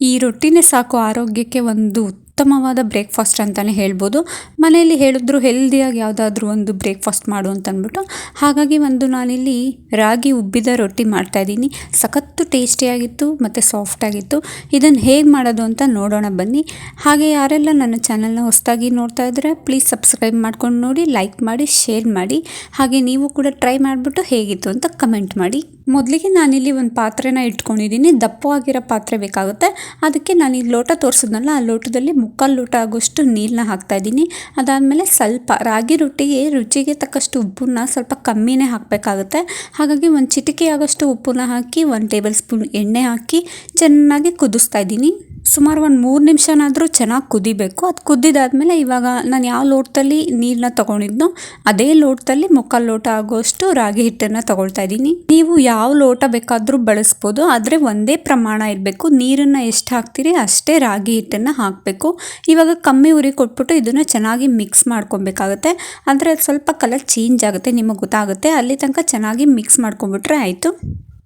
ಈ ರೊಟ್ಟಿನೇ ಸಾಕು ಆರೋಗ್ಯಕ್ಕೆ ಒಂದು ಉತ್ತಮವಾದ ಬ್ರೇಕ್ಫಾಸ್ಟ್ ಅಂತಲೇ ಹೇಳ್ಬೋದು. ಮನೆಯಲ್ಲಿ ಹೇಳಿದ್ರು ಹೆಲ್ದಿಯಾಗಿ ಯಾವುದಾದ್ರೂ ಒಂದು ಬ್ರೇಕ್ಫಾಸ್ಟ್ ಮಾಡು ಅಂತ ಅಂದ್ಬಿಟ್ಟು ಹಾಗಾಗಿ ಒಂದು ನಾನಿಲ್ಲಿ ರಾಗಿ ಉಬ್ಬಿದ ರೊಟ್ಟಿ ಮಾಡ್ತಾಯಿದ್ದೀನಿ ಸಖತ್ತು ಟೇಸ್ಟಿಯಾಗಿತ್ತು ಮತ್ತು ಸಾಫ್ಟಾಗಿತ್ತು ಇದನ್ನು ಹೇಗೆ ಮಾಡೋದು ಅಂತ ನೋಡೋಣ ಬನ್ನಿ. ಹಾಗೆ ಯಾರೆಲ್ಲ ನನ್ನ ಚಾನಲ್ನ ಹೊಸದಾಗಿ ನೋಡ್ತಾ ಇದ್ದರೆ ಪ್ಲೀಸ್ ಸಬ್ಸ್ಕ್ರೈಬ್ ಮಾಡ್ಕೊಂಡು ನೋಡಿ ಲೈಕ್ ಮಾಡಿ ಶೇರ್ ಮಾಡಿ. ಹಾಗೆ ನೀವು ಕೂಡ ಟ್ರೈ ಮಾಡಿಬಿಟ್ಟು ಹೇಗಿತ್ತು ಅಂತ ಕಮೆಂಟ್ ಮಾಡಿ. ಮೊದಲಿಗೆ ನಾನಿಲ್ಲಿ ಒಂದು ಪಾತ್ರೆನ ಇಟ್ಕೊಂಡಿದ್ದೀನಿ. ದಪ್ಪವಾಗಿರೋ ಪಾತ್ರೆ ಬೇಕಾಗುತ್ತೆ. ಅದಕ್ಕೆ ನಾನು ಈ ಲೋಟ ತೋರಿಸಿದ್ನಲ್ಲ, ಆ ಲೋಟದಲ್ಲಿ ಮುಕ್ಕಾಲು ಲೋಟ ಆಗೋಷ್ಟು ನೀರನ್ನ ಹಾಕ್ತಾ ಇದ್ದೀನಿ. ಅದಾದಮೇಲೆ ಸ್ವಲ್ಪ ರಾಗಿ ರೊಟ್ಟಿಗೆ ರುಚಿಗೆ ತಕ್ಕಷ್ಟು ಉಪ್ಪನ್ನ ಸ್ವಲ್ಪ ಕಮ್ಮಿನೇ ಹಾಕಬೇಕಾಗುತ್ತೆ. ಹಾಗಾಗಿ ಒಂದು ಚಿಟಿಕೆ ಆಗೋಷ್ಟು ಉಪ್ಪನ್ನ ಹಾಕಿ, ಒಂದು ಟೇಬಲ್ ಸ್ಪೂನ್ ಎಣ್ಣೆ ಹಾಕಿ ಚೆನ್ನಾಗಿ ಕುದಿಸ್ತಾ ಇದ್ದೀನಿ. ಸುಮಾರು ಒಂದು ಮೂರು ನಿಮಿಷನಾದರೂ ಚೆನ್ನಾಗಿ ಕುದಿಬೇಕು. ಅದು ಕುದ್ದಿದಾದಮೇಲೆ ಇವಾಗ ನಾನು ಯಾವ ಲೋಟದಲ್ಲಿ ನೀರನ್ನ ತೊಗೊಂಡಿದ್ನೋ ಅದೇ ಲೋಟದಲ್ಲಿ ಮುಕ್ಕಾಲು ಲೋಟ ಆಗೋಷ್ಟು ರಾಗಿ ಹಿಟ್ಟನ್ನು ತೊಗೊಳ್ತಾ ಇದ್ದೀನಿ. ನೀವು ಯಾವ ಲೋಟ ಬೇಕಾದರೂ ಬಳಸ್ಬೋದು, ಆದರೆ ಒಂದೇ ಪ್ರಮಾಣ ಇರಬೇಕು. ನೀರನ್ನು ಎಷ್ಟು ಹಾಕ್ತೀರಿ ಅಷ್ಟೇ ರಾಗಿ ಹಿಟ್ಟನ್ನು ಹಾಕಬೇಕು. ಇವಾಗ ಕಮ್ಮಿ ಉರಿ ಕೊಟ್ಬಿಟ್ಟು ಇದನ್ನು ಚೆನ್ನಾಗಿ ಮಿಕ್ಸ್ ಮಾಡ್ಕೊಬೇಕಾಗುತ್ತೆ. ಅಂದರೆ ಸ್ವಲ್ಪ ಕಲರ್ ಚೇಂಜ್ ಆಗುತ್ತೆ, ನಿಮಗೆ ಗೊತ್ತಾಗುತ್ತೆ. ಅಲ್ಲಿ ತನಕ ಚೆನ್ನಾಗಿ ಮಿಕ್ಸ್ ಮಾಡ್ಕೊಂಬಿಟ್ರೆ ಆಯಿತು.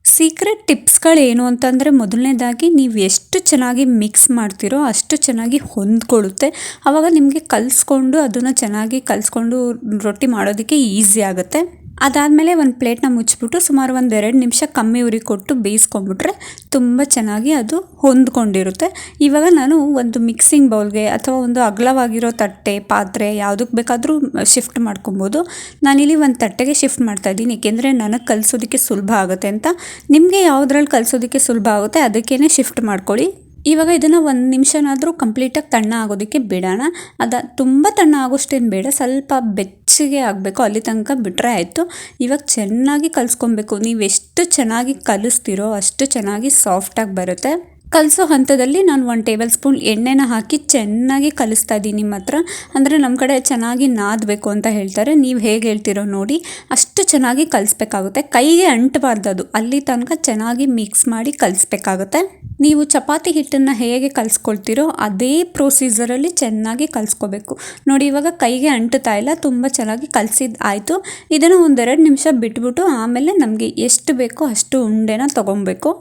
ಸೀಕ್ರೆಟ್ ಟಿಪ್ಸ್ಗಳೇನು ಅಂತಂದರೆ ಮೊದಲನೇದಾಗಿ ನೀವು ಎಷ್ಟು ಚೆನ್ನಾಗಿ ಮಿಕ್ಸ್ ಮಾಡ್ತೀರೋ ಅಷ್ಟು ಚೆನ್ನಾಗಿ ಹೊಂದ್ಕೊಳ್ಳುತ್ತೆ. ಆವಾಗ ನಿಮಗೆ ಕಲಿಸ್ಕೊಂಡು ಅದನ್ನು ಚೆನ್ನಾಗಿ ಕಲಿಸ್ಕೊಂಡು ರೊಟ್ಟಿ ಮಾಡೋದಕ್ಕೆ ಈಸಿ ಆಗುತ್ತೆ. ಅದಾದಮೇಲೆ ಒಂದು ಪ್ಲೇಟ್ನ ಮುಚ್ಚಿಬಿಟ್ಟು ಸುಮಾರು ಒಂದು ಎರಡು ನಿಮಿಷ ಕಮ್ಮಿ ಉರಿ ಕೊಟ್ಟು ಬೇಯಿಸ್ಕೊಂಬಿಟ್ರೆ ತುಂಬ ಚೆನ್ನಾಗಿ ಅದು ಹೊಂದ್ಕೊಂಡಿರುತ್ತೆ. ಇವಾಗ ನಾನು ಒಂದು ಮಿಕ್ಸಿಂಗ್ ಬೌಲ್ಗೆ ಅಥವಾ ಒಂದು ಅಗಲವಾಗಿರೋ ತಟ್ಟೆ, ಪಾತ್ರೆ ಯಾವುದಕ್ಕೆ ಬೇಕಾದರೂ ಶಿಫ್ಟ್ ಮಾಡ್ಕೊಬೋದು. ನಾನಿಲ್ಲಿ ಒಂದು ತಟ್ಟೆಗೆ ಶಿಫ್ಟ್ ಮಾಡ್ತಾ ಇದ್ದೀನಿ. ಏಕೆಂದರೆ ನನಗೆ ಕಲಿಸೋದಕ್ಕೆ ಸುಲಭ ಆಗುತ್ತೆ ಅಂತ. ನಿಮಗೆ ಯಾವುದ್ರಲ್ಲಿ ಕಲಿಸೋದಕ್ಕೆ ಸುಲಭ ಆಗುತ್ತೆ ಅದಕ್ಕೇ ಶಿಫ್ಟ್ ಮಾಡ್ಕೊಳ್ಳಿ. ಇವಾಗ ಇದನ್ನು ಒಂದು ನಿಮಿಷನಾದರೂ ಕಂಪ್ಲೀಟಾಗಿ ತಣ್ಣ ಆಗೋದಕ್ಕೆ ಬಿಡೋಣ. ಅದು ತುಂಬ ತಣ್ಣ ಆಗೋಷ್ಟೇನು ಬೇಡ, ಸ್ವಲ್ಪ ಬೆಚ್ಚಗೆ ಆಗಬೇಕು. ಅಲ್ಲಿ ತನಕ ಬಿಟ್ಟರೆ ಆಯಿತು. ಇವಾಗ ಚೆನ್ನಾಗಿ ಕಲಿಸ್ಕೊಬೇಕು. ನೀವು ಎಷ್ಟು ಚೆನ್ನಾಗಿ ಕಲಿಸ್ತೀರೋ ಅಷ್ಟು ಚೆನ್ನಾಗಿ ಸಾಫ್ಟಾಗಿ ಬರುತ್ತೆ. ಕಲಿಸೋ ಹಂತದಲ್ಲಿ ನಾನು ಒಂದು ಟೇಬಲ್ ಸ್ಪೂನ್ ಎಣ್ಣೆನ ಹಾಕಿ ಚೆನ್ನಾಗಿ ಕಲಿಸ್ತಾ ಇದ್ದೀನಿ ನಿಮ್ಮ ಹತ್ರ. ಅಂದರೆ ನಮ್ಮ ಕಡೆ ಚೆನ್ನಾಗಿ ನಾದಬೇಕು ಅಂತ ಹೇಳ್ತಾರೆ. ನೀವು ಹೇಗೆ ಹೇಳ್ತಿರೋ ನೋಡಿ. ಅಷ್ಟು ಚೆನ್ನಾಗಿ ಕಲಿಸ್ಬೇಕಾಗುತ್ತೆ. ಕೈಗೆ ಅಂಟಬಾರ್ದು ಅದು. ಅಲ್ಲಿ ತನಕ ಚೆನ್ನಾಗಿ ಮಿಕ್ಸ್ ಮಾಡಿ ಕಲಿಸ್ಬೇಕಾಗುತ್ತೆ. ನೀವು ಚಪಾತಿ ಹಿಟ್ಟನ್ನು ಹೇಗೆ ಕಲಿಸ್ಕೊಳ್ತೀರೋ ಅದೇ ಪ್ರೊಸೀಜರಲ್ಲಿ ಚೆನ್ನಾಗಿ ಕಲಿಸ್ಕೋಬೇಕು. ನೋಡಿ, ಇವಾಗ ಕೈಗೆ ಅಂಟುತ್ತಾ ಇಲ್ಲ. ತುಂಬ ಚೆನ್ನಾಗಿ ಕಲಿಸಿದ್ದು ಆಯಿತು. ಇದನ್ನು ಒಂದೆರಡು ನಿಮಿಷ ಬಿಟ್ಬಿಟ್ಟು ಆಮೇಲೆ ನಮಗೆ ಎಷ್ಟು ಬೇಕೋ ಅಷ್ಟು ಉಂಡೆನ ತೊಗೊಬೇಕು.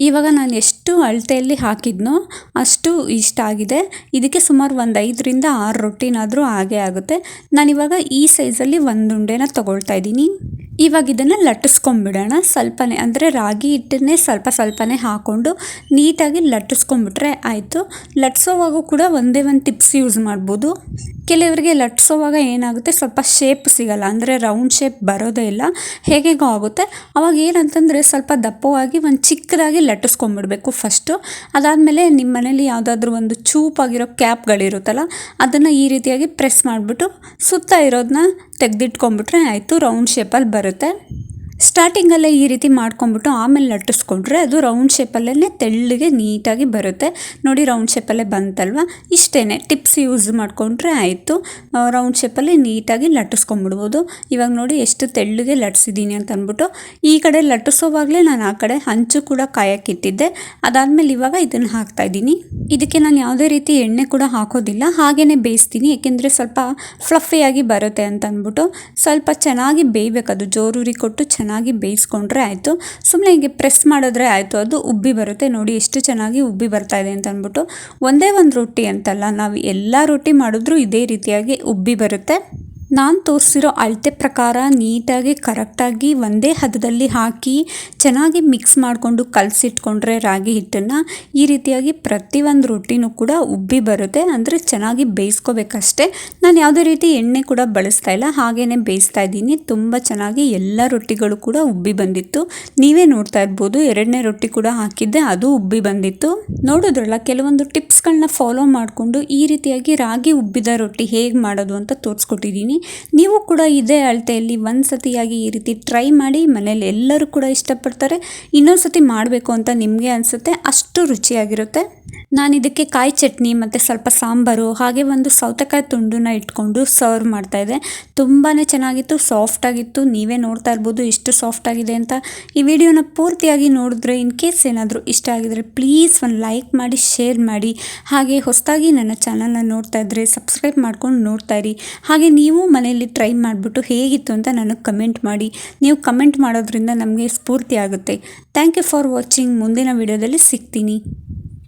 ಇವಾಗ ನಾನು ಎಷ್ಟು ಅಳತೆಯಲ್ಲಿ ಹಾಕಿದ್ನೋ ಅಷ್ಟು ಇಷ್ಟ ಆಗಿದೆ. ಇದಕ್ಕೆ ಸುಮಾರು ಒಂದು ಐದರಿಂದ ಆರು ರೊಟ್ಟಿನಾದರೂ ಹಾಗೆ ಆಗುತ್ತೆ. ನಾನಿವಾಗ ಈ ಸೈಜಲ್ಲಿ ಒಂದು ಉಂಡೆನ ತೊಗೊಳ್ತಾ ಇದ್ದೀನಿ. ಇವಾಗ ಇದನ್ನು ಲಟ್ಟಿಸ್ಕೊಂಬಿಡೋಣ. ಸ್ವಲ್ಪನೇ, ಅಂದರೆ ರಾಗಿ ಹಿಟ್ಟನ್ನೇ ಸ್ವಲ್ಪ ಸ್ವಲ್ಪನೇ ಹಾಕ್ಕೊಂಡು ನೀಟಾಗಿ ಲಟ್ಟಿಸ್ಕೊಂಬಿಟ್ರೆ ಆಯಿತು. ಲಟ್ಸೋವಾಗೂ ಕೂಡ ಒಂದೇ ಒಂದು ಟಿಪ್ಸ್ ಯೂಸ್ ಮಾಡ್ಬೋದು. ಕೆಲವರಿಗೆ ಲಟ್ಸೋವಾಗ ಏನಾಗುತ್ತೆ, ಸ್ವಲ್ಪ ಶೇಪ್ ಸಿಗಲ್ಲ, ಅಂದರೆ ರೌಂಡ್ ಶೇಪ್ ಬರೋದೇ ಇಲ್ಲ. ಹೇಗೇಗೋ ಆಗುತ್ತೆ. ಅವಾಗ ಏನಂತಂದರೆ ಸ್ವಲ್ಪ ದಪ್ಪವಾಗಿ ಒಂದು ಚಿಕ್ಕದಾಗಿ ಲಟ್ಟಿಸ್ಕೊಂಬಿಡ್ಬೇಕು ಫಸ್ಟು ಅದಾದಮೇಲೆ ನಿಮ್ಮ ಮನೇಲಿ ಯಾವುದಾದ್ರೂ ಒಂದು ಚೂಪಾಗಿರೋ ಕ್ಯಾಪ್ಗಳಿರುತ್ತಲ್ಲ ಅದನ್ನು ಈ ರೀತಿಯಾಗಿ ಪ್ರೆಸ್ ಮಾಡಿಬಿಟ್ಟು ಸುತ್ತ ಇರೋದನ್ನ ತೆಗೆದಿಟ್ಕೊಂಬಿಟ್ರೆ ಆಯಿತು ರೌಂಡ್ ಶೇಪಲ್ಲಿ ಬರುತ್ತೆ. ಸ್ಟಾರ್ಟಿಂಗಲ್ಲೇ ಈ ರೀತಿ ಮಾಡ್ಕೊಂಬಿಟ್ಟು ಆಮೇಲೆ ಲಟ್ಟಿಸ್ಕೊಂಡ್ರೆ ಅದು ರೌಂಡ್ ಶೇಪಲ್ಲೇ ತೆಳ್ಳಗೆ ನೀಟಾಗಿ ಬರುತ್ತೆ. ನೋಡಿ ರೌಂಡ್ ಶೇಪಲ್ಲೇ ಬಂತಲ್ವ? ಇಷ್ಟೇ ಟಿಪ್ಸ್ ಯೂಸ್ ಮಾಡಿಕೊಂಡ್ರೆ ಆಯಿತು. ರೌಂಡ್ ಶೇಪಲ್ಲಿ ನೀಟಾಗಿ ಲಟ್ಟಿಸ್ಕೊಂಬಿಡ್ಬೋದು ಇವಾಗ ನೋಡಿ ಎಷ್ಟು ತೆಳ್ಳಗೆ ಲಟ್ಸಿದ್ದೀನಿ ಅಂತ ಅಂದ್ಬಿಟ್ಟು, ಈ ಕಡೆ ಲಟ್ಟಿಸೋವಾಗಲೇ ನಾನು ಆ ಕಡೆ ಹಂಚು ಕೂಡ ಕಾಯಕ್ಕಿಟ್ಟಿದ್ದೆ ಅದಾದಮೇಲೆ ಇವಾಗ ಇದನ್ನು ಹಾಕ್ತಾಯಿದ್ದೀನಿ ಇದಕ್ಕೆ ನಾನು ಯಾವುದೇ ರೀತಿ ಎಣ್ಣೆ ಕೂಡ ಹಾಕೋದಿಲ್ಲ. ಹಾಗೆಯೇ ಬೇಯಿಸ್ತೀನಿ. ಏಕೆಂದರೆ ಸ್ವಲ್ಪ ಫ್ಲಫಿಯಾಗಿ ಬರುತ್ತೆ ಅಂತ ಅಂದ್ಬಿಟ್ಟು, ಸ್ವಲ್ಪ ಚೆನ್ನಾಗಿ ಬೇಯಬೇಕದು ಜೋರೂರಿ ಕೊಟ್ಟು ಚೆನ್ನಾಗಿ ಬೇಯಿಸ್ಕೊಂಡ್ರೆ ಆಯಿತು. ಸುಮ್ಮನೆ ಹೀಗೆ ಪ್ರೆಸ್ ಮಾಡಿದ್ರೆ ಆಯಿತು. ಅದು ಉಬ್ಬಿ ಬರುತ್ತೆ. ನೋಡಿ ಎಷ್ಟು ಚೆನ್ನಾಗಿ ಉಬ್ಬಿ ಬರ್ತಾ ಇದೆ ಅಂತ ಅಂದ್ಬಿಟ್ಟು ಒಂದೇ ಒಂದು ರೊಟ್ಟಿ ಅಂತಲ್ಲ, ನಾವು ಎಲ್ಲ ರೊಟ್ಟಿ ಮಾಡಿದ್ರೂ ಇದೇ ರೀತಿಯಾಗಿ ಉಬ್ಬಿ ಬರುತ್ತೆ. ನಾನು ತೋರಿಸಿರೋ ಅಳತೆ ಪ್ರಕಾರ ನೀಟಾಗಿ, ಕರೆಕ್ಟಾಗಿ ಒಂದೇ ಹದದಲ್ಲಿ ಹಾಕಿ, ಚೆನ್ನಾಗಿ ಮಿಕ್ಸ್ ಮಾಡಿಕೊಂಡು ಕಲಸಿಟ್ಕೊಂಡ್ರೆ ರಾಗಿ ಹಿಟ್ಟನ್ನು ಈ ರೀತಿಯಾಗಿ ಪ್ರತಿಯೊಂದು ರೊಟ್ಟಿನೂ ಕೂಡ ಉಬ್ಬಿ ಬರುತ್ತೆ. ಅಂದರೆ ಚೆನ್ನಾಗಿ ಬೇಯಿಸ್ಕೋಬೇಕಷ್ಟೇ. ನಾನು ಯಾವುದೇ ರೀತಿ ಎಣ್ಣೆ ಕೂಡ ಬಳಸ್ತಾ ಇಲ್ಲ. ಹಾಗೇ ಬೇಯಿಸ್ತಾ ಇದ್ದೀನಿ. ತುಂಬ ಚೆನ್ನಾಗಿ ಎಲ್ಲ ರೊಟ್ಟಿಗಳು ಕೂಡ ಉಬ್ಬಿ ಬಂದಿತ್ತು. ನೀವೇ ನೋಡ್ತಾ ಇರ್ಬೋದು, ಎರಡನೇ ರೊಟ್ಟಿ ಕೂಡ ಹಾಕಿದ್ದೆ, ಅದು ಉಬ್ಬಿ ಬಂದಿತ್ತು. ನೋಡೋದ್ರಲ್ಲ, ಕೆಲವೊಂದು ಟಿಪ್ಸ್ಗಳನ್ನ ಫಾಲೋ ಮಾಡಿಕೊಂಡು ಈ ರೀತಿಯಾಗಿ ರಾಗಿ ಉಬ್ಬಿದ ರೊಟ್ಟಿ ಹೇಗೆ ಮಾಡೋದು ಅಂತ ತೋರಿಸ್ಕೊಟ್ಟಿದ್ದೀನಿ. ನೀವು ಕೂಡ ಇದೇ ಅಳತೆಯಲ್ಲಿ ಒಂದು ಸತಿಯಾಗಿ ಈ ರೀತಿ ಟ್ರೈ ಮಾಡಿ ಮನೇಲಿ ಎಲ್ಲರೂ ಕೂಡ ಇಷ್ಟಪಡ್ತಾರೆ. ಇನ್ನೊಂದು ಸತಿ ಮಾಡಬೇಕು ಅಂತ ನಿಮಗೆ ಅನಿಸುತ್ತೆ, ಅಷ್ಟು ರುಚಿಯಾಗಿರುತ್ತೆ. ನಾನು ಇದಕ್ಕೆ ಕಾಯಿ ಚಟ್ನಿ ಮತ್ತು ಸ್ವಲ್ಪ ಸಾಂಬಾರು, ಹಾಗೆ ಒಂದು ಸೌತೆಕಾಯಿ ತುಂಡನ್ನ ಇಟ್ಕೊಂಡು ಸರ್ವ್ ಮಾಡ್ತಾಯಿದ್ದೆ ತುಂಬಾ ಚೆನ್ನಾಗಿತ್ತು ಸಾಫ್ಟಾಗಿತ್ತು ನೀವೇ ನೋಡ್ತಾ ಇರ್ಬೋದು ಎಷ್ಟು ಸಾಫ್ಟಾಗಿದೆ ಅಂತ. ಈ ವಿಡಿಯೋನ ಪೂರ್ತಿಯಾಗಿ ನೋಡಿದ್ರೆ, ಇನ್ ಕೇಸ್ ಏನಾದರೂ ಇಷ್ಟ ಆಗಿದರೆ ಪ್ಲೀಸ್ ಒಂದು ಲೈಕ್ ಮಾಡಿ ಶೇರ್ ಮಾಡಿ. ಹಾಗೆ ಹೊಸದಾಗಿ ನನ್ನ ಚಾನಲ್ನ ನೋಡ್ತಾ ಇದ್ದರೆ ಸಬ್ಸ್ಕ್ರೈಬ್ ಮಾಡ್ಕೊಂಡು ನೋಡ್ತಾ ಇರಿ. ಹಾಗೆ ನೀವು ಮನೆಯಲ್ಲಿ ಟ್ರೈ ಮಾಡಿಬಿಟ್ಟು ಹೇಗಿತ್ತು ಅಂತ ನನಗೆ ಕಮೆಂಟ್ ಮಾಡಿ. ನೀವು ಕಮೆಂಟ್ ಮಾಡೋದ್ರಿಂದ ನಮಗೆ ಸ್ಫೂರ್ತಿ ಆಗುತ್ತೆ. ಥ್ಯಾಂಕ್ ಯು ಫಾರ್ ವಾಚಿಂಗ್ ಮುಂದಿನ ವಿಡಿಯೋದಲ್ಲಿ ಸಿಗ್ತೀನಿ.